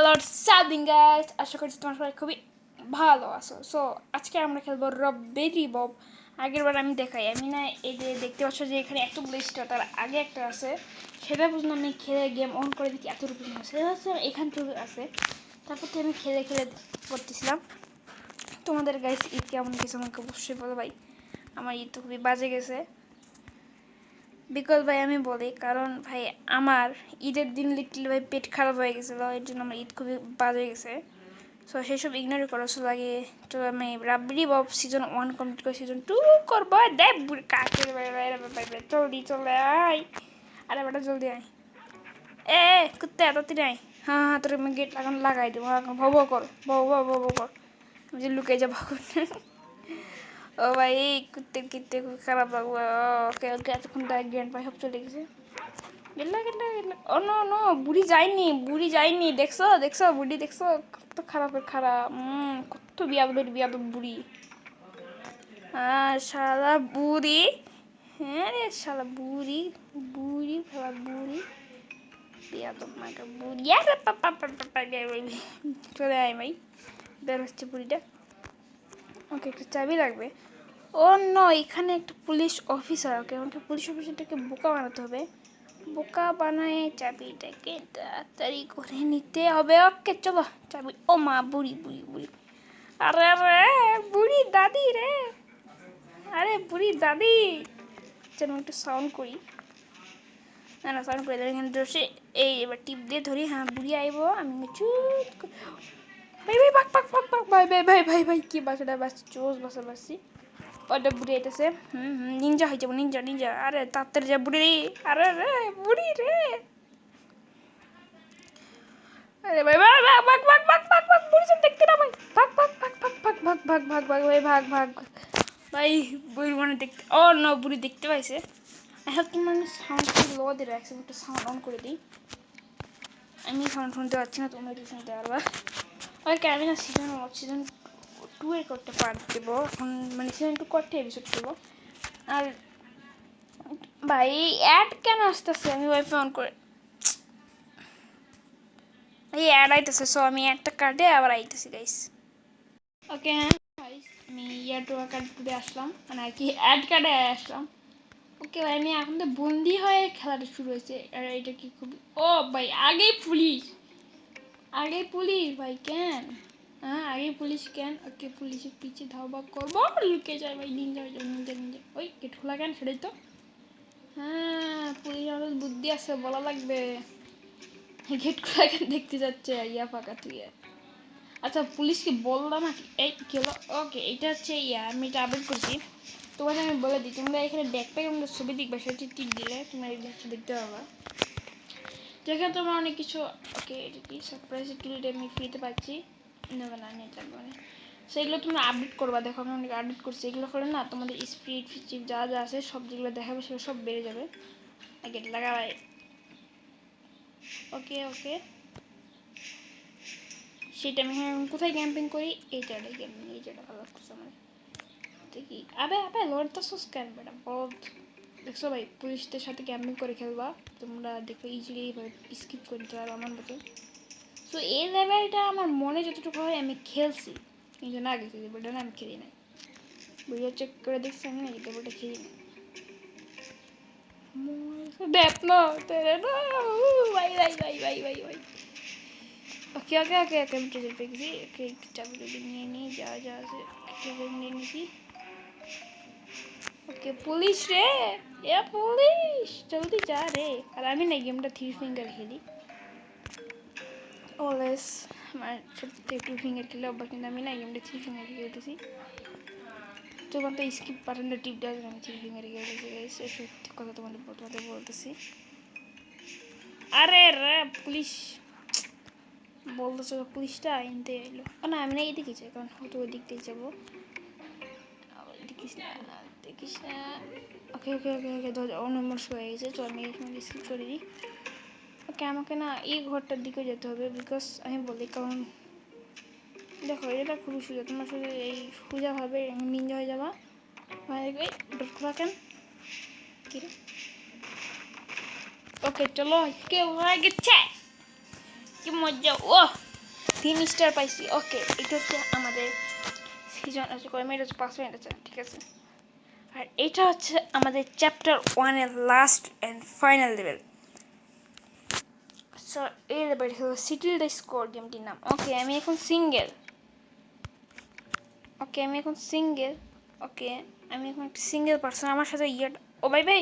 Hello Sadin guys আশা করছি তোমার সবাই খুবই ভালো আছো। সো আজকে আমরা খেলব রব্বেরি বব আগের বার আমি দেখাই। আমি না এই যে দেখতে পাচ্ছ যে এখানে এতগুলো স্টার আগে একটা আছে। সেটা বুঝলাম আমি খেলে গেম অন করে দেখি, এত রুপি আছে এখান থেকে আছে। তারপর তো আমি খেলে খেলে করতেছিলাম। তোমাদের গাইস ঈদ কেমন গেছে আমাকে অবশ্যই বলো ভাই। আমার ঈদ তো খুবই বাজে গেছে। বিকজ ভাই, আমি বলি, কারণ ভাই, আমার ঈদের দিন লিটল ভাই পেট খারাপ হয়ে গেছিল, এর জন্য আমার ঈদ খুবই বাদ হয়ে গেছে। সো সেসব ইগনোর করো সো লাগে তো আমি রাবড়ি বব সিজন ওয়ান কমপ্লিট করে সিজন টু করব। দেখ কাকে জলদি চলে আয়। আরে বেটা, জলদি আয়। এ কুত্তে এত আয়। হ্যাঁ হ্যাঁ তোর আমি গেট লাগানো লাগাই দেবো। ভব কর ভব ভব কর। আমি যে লুকে যাব ও ভাই কুত্তে কিত্তে খুব খারাপ লাগবে ওকে ওকে এতক্ষণ তাই জ্ঞান পাই সব চলে গেছে গেলা গেলা ও নো নো বুড়ি যায়নি বুড়ি যায়নি দেখছ দেখছ বুড়ি দেখছ কত খারাপের খারাপ উম, কত বিয়াদবের বিয়াদব বুড়ি হ্যাঁ শালা বুড়ি হ্যাঁ রে শালা বুড়ি বুড়ি শালা বুড়ি বিয়াদব মাকে বুড়ি চলে আয় ভাই বের হচ্ছে বুড়িটা ওকে একটা চাবি লাগবে। ও, ন, এখানে একটা পুলিশ অফিসার, ওকে আমাকে পুলিশ অফিসারটাকে বোকা বানাতে হবে। বোকা বানায় চাবিটাকে তাড়াতাড়ি করে নিতে হবে। ওকে, চলো, চাবি। ও মা, বুড়ি বুড়ি বুড়ি। আরে আরে, বুড়ি দাদি রে। আরে, বুড়ি দাদি। চলো একটু সাউন্ড করি। না না সাউন্ড করে দেবে এখানে বসে এই, এবার টিপ দিয়ে ধরি। হ্যাঁ বুড়ি আইবো, আমি চুপ ভাই ভাই পাক পাক পাক পাক ভাই ভাই ভাই ভাই ভাই কি বাসাটা বাসছি চোজ বাসা বাসছি ওটা বুড়ি আইতেছে হুম হুম নিনজা হয়ে যাব নিনজা নিনজা আরে তাড়াতাড়ি যা বুড়ি রে আরে রে বুড়ি রে আরে ভাই ভাই ভাগ ভাগ ভাগ ভাগ ভাগ ভাগ বুড়ি সব দেখতে না ভাই ভাগ ভাগ ভাগ ভাগ ভাগ ভাগ ভাগ ভাগ ভাগ ভাই ভাগ ভাগ ভাই বুড়ি মানে দেখতে ও না বুড়ি দেখতে পাইছে এখন মানে সাউন্ড লো দিয়ে রাখছে একটু সাউন্ড অন করে দিই আমি সাউন্ড শুনতে পাচ্ছি না তোমরা একটু শুনতে পারবা ওকে, আমি না সিজন সিজন টু এর করতে পার্ট দেবো মানে সিজন টু করতে এপিসোড দেবো আর ভাই অ্যাড কেন আসতেছে? আমি ওয়াইফাই অন করে এই অ্যাড আইতেছে সো আমি একটা কার্ডে আবার আইতেছি গাইস ওকে হ্যাঁ আমি ইয়ার টু কার্ড করে আসলাম। মানে আর কি অ্যাড কার্ডে আসলাম। ওকে, ভাই, আমি এখন তো বন্দি হয়ে খেলাটা শুরু হয়েছে। আর এটা কি খুব ও, ভাই, আগেই পুলিশ। আগে পুলিশ, ভাই, কেন? হ্যাঁ আগে পুলিশ কেন? ওকে পুলিশের পিছে ধাওয়া করব। লুকে যায়, ভাই হয়ে যাবে নিনজা নিনজা ওই গেট খোলা কেন? সেটাই তো। হ্যাঁ পুলিশ আমাদের বুদ্ধি আছে, বলা লাগবে। গেট খোলা কেন দেখতে যাচ্ছে, ইয়া ফাঁকা থেকে। আচ্ছা পুলিশকে বললাম নাকি? এই, কি হলো? ওকে, এটা হচ্ছে ইয়া, আমি এটা আপডেট করছি। তোমাকে আমি বলে দিই, তোমরা এখানে ব্যাকপ্যাক আমাদের ছবি দেখবে, সেটি টিক দিলে, তোমরা এই দেখতে পাবা। যেখানে তোমরা অনেক কিছু। ওকে, এটা কি সারপ্রাইজ কিলটা আমি ফ্রিতে পাচ্ছি? নেবে না নেট লাগবে না সেগুলো তোমরা আপডেট করবা, দেখো আমি অনেক আপডেট করছি। এগুলো করে না তোমাদের স্পিড ফিচিপ যা যা আছে, সব যেগুলো দেখাবে সেগুলো সব বেড়ে যাবে। আগে লাগাবাই ওকে ওকে। সেটা আমি এখন কোথায় ক্যাম্পিং করি? এইটা ক্যাম্পিং এই যেটা ভালো লাগতেছে আমার। দেখি আবে আবে লড় তো সুস কেন বেটা বহুত দেখছ ভাই পুলিশদের সাথে ক্যাম্পিং করে খেলবা। তোমরা দেখো ইজিলি স্কিপ করে নিতে পারো আমার মতো। সো এই লেভেলটা আমার মনে যতটুকু হয়, আমি খেলছি। কিন্তু না গেছি লেভেলটা না আমি খেলি নাই। বইয়া চেক করে দেখছি আমি, এই লেভেলটা খেলি নাই। ওকে ওকে ওকে ওকে আমি ট্রেজার পেয়ে গেছি ওকে চাবি টাবি নিয়ে নিই যা যা আছে নিয়ে নিয়েছি। ওকে পুলিশ রে এ পুলিশ জলদি যা রে। আর আমি না গেমটা থ্রি ফিঙ্গার খেলি। অলওয়েজ আমার সত্যি টু ফিঙ্গার খেলে অভ্যাস কিন্তু আমি না গেমটা থ্রি ফিঙ্গার খেলতেছি। যখন তো স্কিপ বাটনটা টিপ দেওয়া আমি থ্রি ফিঙ্গার খেলতেছি এই সত্যি কথা তোমাদের তোমাদের বলতেছি। আরে রে পুলিশ বলতেছে পুলিশটা এনতে এলো। না আমি না এদিকে যাই কারণ হয়তো ওই দিক দিয়ে যাব দেখিস না। না ওকে ওকে ওকে ওকে অনমর্ষ হয়ে গেছে, তো আমি এখানে স্কিপ করে দিই ওকে আমাকে না এই ঘরটার দিকে যেতে হবে বিকজ আমি বলি, কারণ দেখো, এটা খুবই সোজা তোমার শুধু এই সোজাভাবে নিঞ্জা হয়ে যাবা। মানে দেখবে ডট খোলা কেন কি ওকে চলো কেউ হয়ে গেছে। কি মজা ও তিন স্টার পাইছি। ওকে এটা হচ্ছে আমাদের সিজন আছে কয় মিনিট আছে? পাঁচ মিনিট আছে, ঠিক আছে। আর এটা হচ্ছে আমাদের চ্যাপ্টার ওয়ানের last and final level so এই লেভেল হলো সিটিল দ্য স্কোর গেমটির নাম। ওকে আমি এখন সিঙ্গেল ওকে আমি এখন সিঙ্গেল ওকে আমি এখন একটা সিঙ্গেল পার্সন আমার সাথে ইয়ে ও ভাই ভাই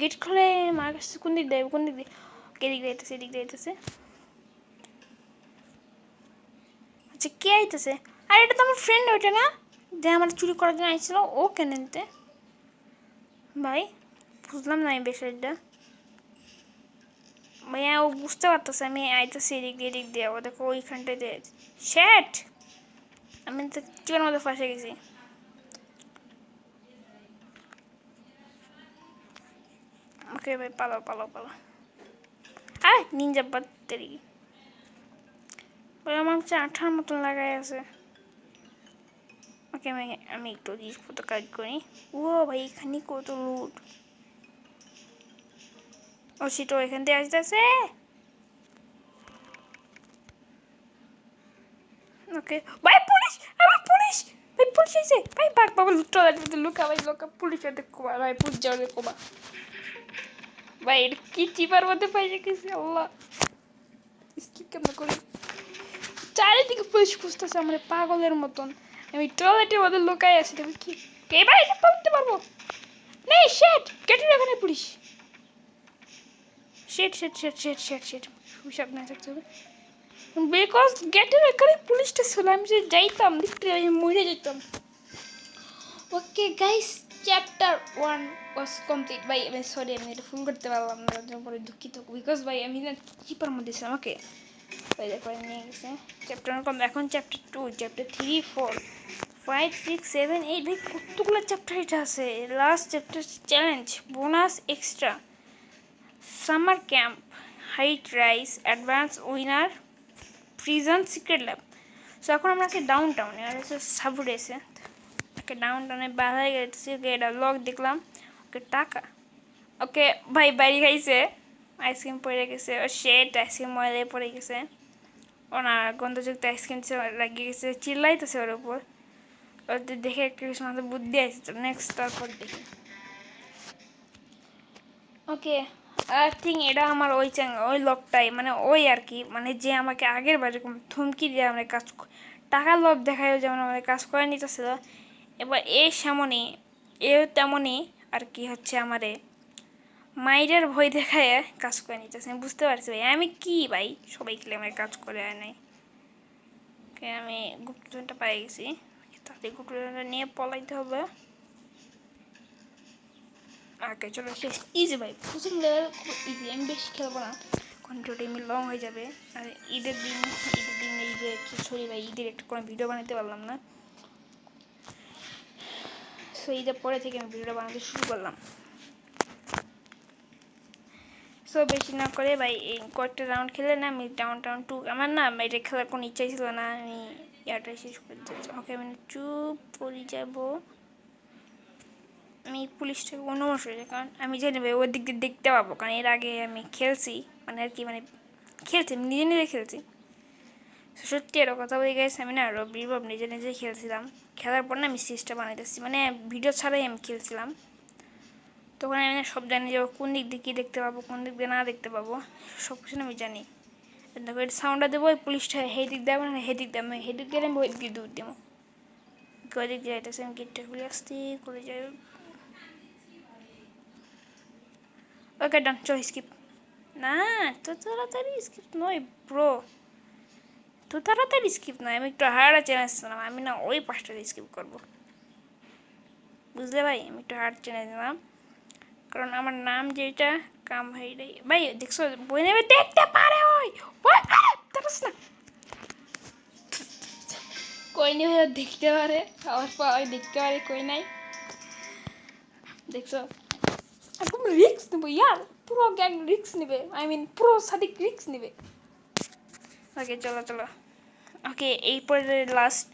গেট খুলে, মার কাছে কোন দিক দেয়, কোন দিক দিয়ে? কে দিক দিয়ে আইতেছে, এদিক দিয়ে আইতেছে। আচ্ছা কে আইতেছে? আর, এটা তো আমার ফ্রেন্ড ওইটা না? যে আমার চুরি করার জন্য আইছিল, ও কেন নিতে ভাই, বুঝলাম না আমি বিষয়টা। ভাইয়া ও বুঝতে পারতেছে, আমি আইতেছি এদিক দিয়ে এদিক দিয়ে ও দেখো ওইখানটাতে শ্যাট! আমি তো চিকের মধ্যে ফাঁসে গেছি। ওকে ভাই, পালাও পালাও পালাও। আয় নিনজা বাত্তারি ওই আমার হচ্ছে আঠার মতন লাগাই আছে। ওকে আমি আমি একটু জিনিসপত্র কাজ করি ও ভাই এখানে কত লুট ও সেটা এখান থেকে আসতেছে ওকে ভাই পুলিশ আমার পুলিশ ভাই পুলিশ এসে ভাই বাঘ বাবা লুটো লুকা ভাই লুকা পুলিশ ওদের কোবা ভাই পুলিশ যাওয়ার কোবা ভাই এটা কি চিপার মধ্যে পাইছে কিছু আল্লাহ স্কিপ কেন করি চারিদিকে পুলিশ খুঁজতেছে আমার পাগলের মতন আমি টয়লেটের মধ্যে লোকাই আছি তুমি কি? ভাই এটা পালতে পারব? নেই শেট গেটের এখানে পুলিশ। শেট শেট শেট শেট শেট শেট সাবধানে থাকতে হবে। বিকজ গেটের এখানে পুলিশটা ছিল, আমি যদি যাইতাম, দেখতে আমি মরে যেতাম। Okay guys chapter one was complete ভাই, আমি সরি আমি এটা ফুল করতে পারলাম না তার দুঃখিত। বিকজ ভাই, আমি না চিপার মধ্যে ছিলাম ওকে ভাই দেখো নিয়ে গেছে। চ্যাপ্টার কম এখন chapter two chapter three four five six seven eight ভাই, কতগুলো চ্যাপ্টার এটা আছে? Last chapter challenge bonus extra summer camp height rise advance winner prison secret lab so এখন আমরা আছি ডাউন টাউনে আর হচ্ছে সাবুরেসে ওকে ডাউন টাউনে বাধা গেছে। ওকে, এটা লক দেখলাম। ওকে, টাকা। ওকে ভাই বাড়ি খাইছে আইসক্রিম পড়ে গেছে, ও শেট আইসক্রিম ময়লায় পড়ে গেছে। ওনার গন্ধযুক্ত আইসক্রিম লাগিয়ে গেছে, চিল্লাইতেছে ওর উপর। ওদের দেখে একটু কিছু মাথায় বুদ্ধি আসছে নেক্সট তারপর দেখি। ওকে আই থিঙ্ক এটা আমার ওই চ্যাং ওই লোকটাই মানে ওই আর কি মানে যে আমাকে আগের বার যেরকম থমকি দিয়ে আমরা কাজ টাকার লোভ দেখায়ও যেমন আমাদের কাজ করে নিতেছিল, এবার এ সেমনই, এও তেমনই আর কি হচ্ছে আমারে মাইরের ভয় দেখায় কাজ করে নিতেছে, আমি বুঝতে পারছি ভাই। আমি কি ভাই? সবাই খেলে আমার কাজ করে আয় নাই আমি গুপ্তজনটা পাই গেছি। তাহলে গুপ্তজনটা নিয়ে পলাইতে হবে। আগে চলো ইজি ভাই প্রথম লেভেল খুব ইজি আমি বেশি খেলব না। কন্ট্রোলটা এমনি লং হয়ে যাবে। আর ঈদের দিন ঈদের দিন ঈদের সরি ভাই, ঈদের একটা কোনো ভিডিও বানাতে পারলাম না। সো ঈদের পরে থেকে আমি ভিডিও বানাতে শুরু করলাম। সো বেশি না করে ভাই, এই কয়েকটা রাউন্ড খেলে না, আমি ডাউন টাউন টু আমার না এটা খেলার কোনো ইচ্ছাই ছিল না, আমি ইয়াটা শেষ করে দিচ্ছি ওকে আমি চুপ পড়ে যাব। আমি পুলিশটাকে অনুমোশ হয়েছে কারণ আমি জানি ভাই, ওর দিক দিয়ে দেখতে পাবো, কারণ এর আগে আমি খেলছি মানে আর কি মানে খেলছি, আমি নিজে নিজে খেলছি। সত্যি আরও কথা বলে গেছে আমি না আরও বীরভব নিজে নিজে খেলছিলাম। খেলার পর না আমি সিরিজটা বানাইতেছি মানে ভিডিও ছাড়াই আমি খেলছিলাম। তখন আমি সব জানি যে কোন দিক দিয়ে কী দেখতে পাবো, কোন দিক দিয়ে না দেখতে পাবো, সব কিছু আমি জানি। দেখো এটা সাউন্ডটা দেবো পুলিশটা হে দিক দেবো না হে দিক দেবো হে দিক দিয়ে আমি ওই দিক দূর দেবো। ওই দিক দিয়ে যাইতেছে, আমি গেটটা খুলে আসতে করে যাই। ওকে ডান চল স্কিপ না তো তাড়াতাড়ি স্কিপ নয় ব্রো তো তাড়াতাড়ি স্কিপ নয়, আমি একটু হার্ড চ্যালেঞ্জ দিলাম আমি না ওই পাঁচটা স্কিপ করব। বুঝলে ভাই? আমি একটু হার্ড চ্যালেঞ্জ দিলাম। কারণ আমার নাম যেটা কাম ভাইটাই ভাই দেখছ বই নেবে দেখতে পারে ওই না। কই নেবে দেখতে পারে আমার পাওয়াই দেখতে পারে কই নাই। দেখছ? একদম রিক্স নেব ইয়ার পুরো গ্যাং রিক্স নেবে আই মিন পুরো সাদিক রিক্স নেবে। ওকে চলো চলো। ওকে এই পরে লাস্ট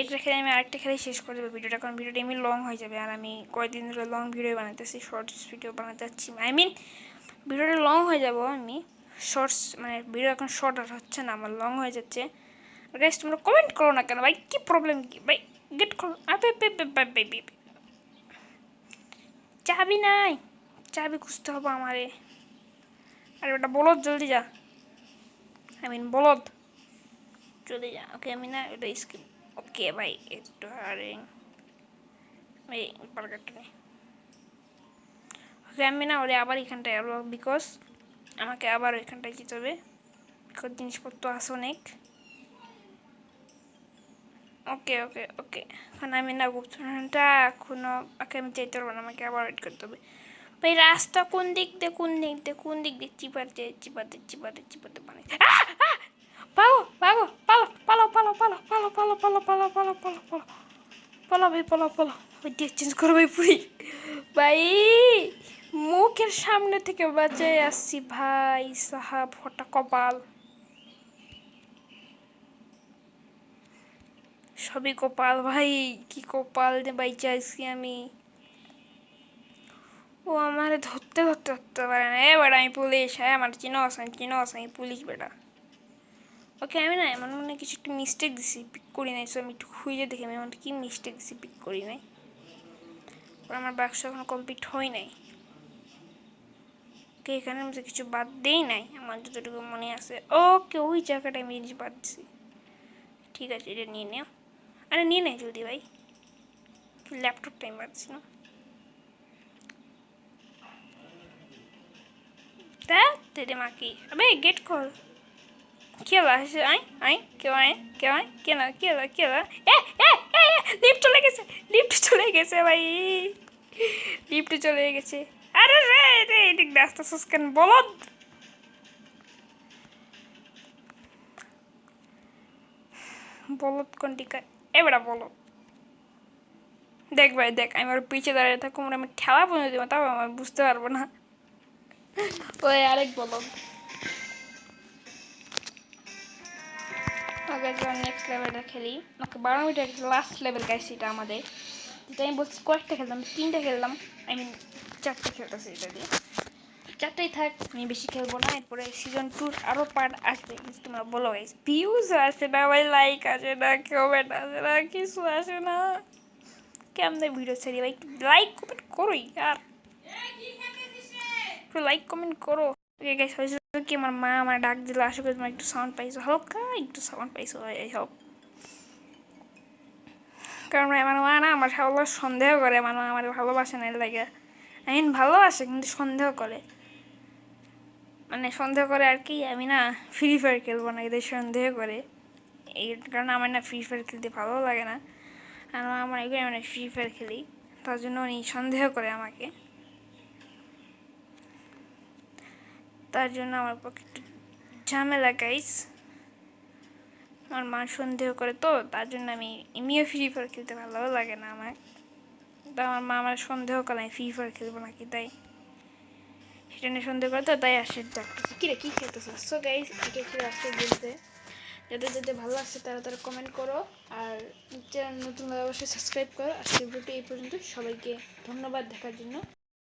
এটা খেলে আমি আরেকটা খেলে শেষ করে দেবো ভিডিওটা, কারণ ভিডিওটা এমনি লং হয়ে যাবে। আর আমি কয়েকদিন ধরে লং ভিডিও বানাতেছি শর্টস ভিডিও বানাতে যাচ্ছি। আই মিন ভিডিওটা লং হয়ে যাব আমি। শর্টস মানে ভিডিও এখন শর্ট আর হচ্ছে না, আমার লং হয়ে যাচ্ছে। গাইস তোমরা কমেন্ট করো না কেন? ভাই, কী প্রবলেম কি? ভাই গেট করো বে। চাবি নাই। চাবি খুঁজতে হবে আমারে। আরে ওটা বলদ, জলদি যা। আই মিন বলদ। চলে যা। ওকে আমি না, ওটা স্কিপ ওকে ভাই একটু বার্গারটা নেই ওকে আমি না ওরে আবার এখানটায় আরও বিকজ আমাকে আবার ওইখানটায় যেতে হবে বিকজ জিনিসপত্র আছে অনেক ওকে ওকে ওকে এখন আমি না গুপ্তটা এখনও ওকে আমি যেতে পারব না আমাকে আবার ওয়েট করতে হবে ভাই রাস্তা কোন দিক দিয়ে কোন দিক দিয়ে কোন দিক দিয়ে চিপাতে চিপাতে চিপাতে চিপাতে মানে পালো পালো পালো পালো পালো পালো পালো পালো পালো পালো পালো পালো পালো পালো ভাই পালো পালো চেঞ্জ করো ভাই পুরি ভাই মুখের সামনে থেকে বাঁচে আসছি ভাই সাহাব হটা কপাল সবই কপাল ভাই কি কপাল ভাই চাইছি আমি ও আমার ধরতে ধরতে ধরতে পারে না এ বেটা আমি পুলিশ হ্যাঁ আমার চিনো আছে আমি চিনো আছে আমি পুলিশ বেটা ওকে, আমি না এমন মনে কিছু একটু মিস্টেক দিছি পিক করি নাই সো আমি একটু খুঁজে দেখি, আমি এমন কি মিস্টেক দিছি পিক করি নাই। আমার বাক্স এখনও কমপ্লিট হয় নাই ওকে, এখানে আমি কিছু বাদ দেই নাই, আমার যতটুকু মনে আছে। ওকে, ওই জায়গাটা আমি জিনিস বাদ দিছি। ঠিক আছে, এটা নিয়ে নেও। আরে, নিয়ে নে জলদি ভাই। ল্যাপটপটা আমি বাদ দিছি না। তা তেরে মাকি। আবে গেট কর কে আসে কে না কে না কে না চলে গেছে ভাই। লিফট চলে গেছে। আরে রে রে এদিক দিয়ে বলো দেখ ভাই, দেখ, আমি ওর পিছিয়ে দাঁড়িয়ে থাকুম আমি ঠেলা পর্যন্ত দেবো তাও আমি বুঝতে পারব না। ওই আরেক বলদ। আগে নেক্সট লেভেলটা খেলি। আমাকে বারো মিনিটের লাস্ট লেভেল গাইছি এটা আমাদের। যেটা আমি বলছি কয়েকটা খেললাম তিনটা খেললাম আই মিন চারটে খেলতেছি এটা দিয়ে। চারটেই থাক আমি বেশি খেলব না। এরপরে সিজন টুর আরও পার্ট আসবে। কিন্তু তোমরা বলো গাইস ভিউজ আসে না ভাই লাইক আসে না কমেন্ট আসে না কিছু আসে না। কেমন ভিডিও ছাড়ি? ভাই লাইক কমেন্ট করোই আর একটু লাইক কমেন্ট করো। ওকে গাইস কি আমার মা আমার ডাক দিল, আশা করি তোমার একটু সাউন্ড পাইছো। হালকা একটু সাউন্ড পাইছো, এই হোক। কারণ আমার মা না আমার ভালো সন্দেহ করে, আমার মা আমার ভালোবাসে না লাগে। আইন ভালোবাসে, কিন্তু সন্দেহ করে। মানে সন্দেহ করে আর কি, আমি না ফ্রি ফায়ার খেলব না, এদের সন্দেহ করে। এই কারণে আমার না ফ্রি ফায়ার খেলতে ভালো লাগে না। আর আমার এগুলো মানে ফ্রি ফায়ার খেলি, তার জন্য উনি সন্দেহ করে আমাকে। তার জন্য আমার পক্ষে একটু ঝামেলা গাইস আমার মা সন্দেহ করে তো, তার জন্য আমি এমনিও ফ্রি ফায়ার খেলতে ভালো লাগে না আমার। তো আমার মা আমার সন্দেহ করে আমি ফ্রি ফায়ার খেলব নাকি, তাই। সেটা নিয়ে সন্দেহ করে তো, তাই আসে ডাকতেছে কিরে, কী খেলতেছে সো গাইস এটা ছিল আজকে বলতে যাদের যাদের ভালো লাগছে তারা তারা কমেন্ট করো, আর চ্যানেল নতুন অবশ্যই সাবস্ক্রাইব করো। আজকে ভিডিওটি এই পর্যন্ত, সবাইকে ধন্যবাদ দেখার জন্য।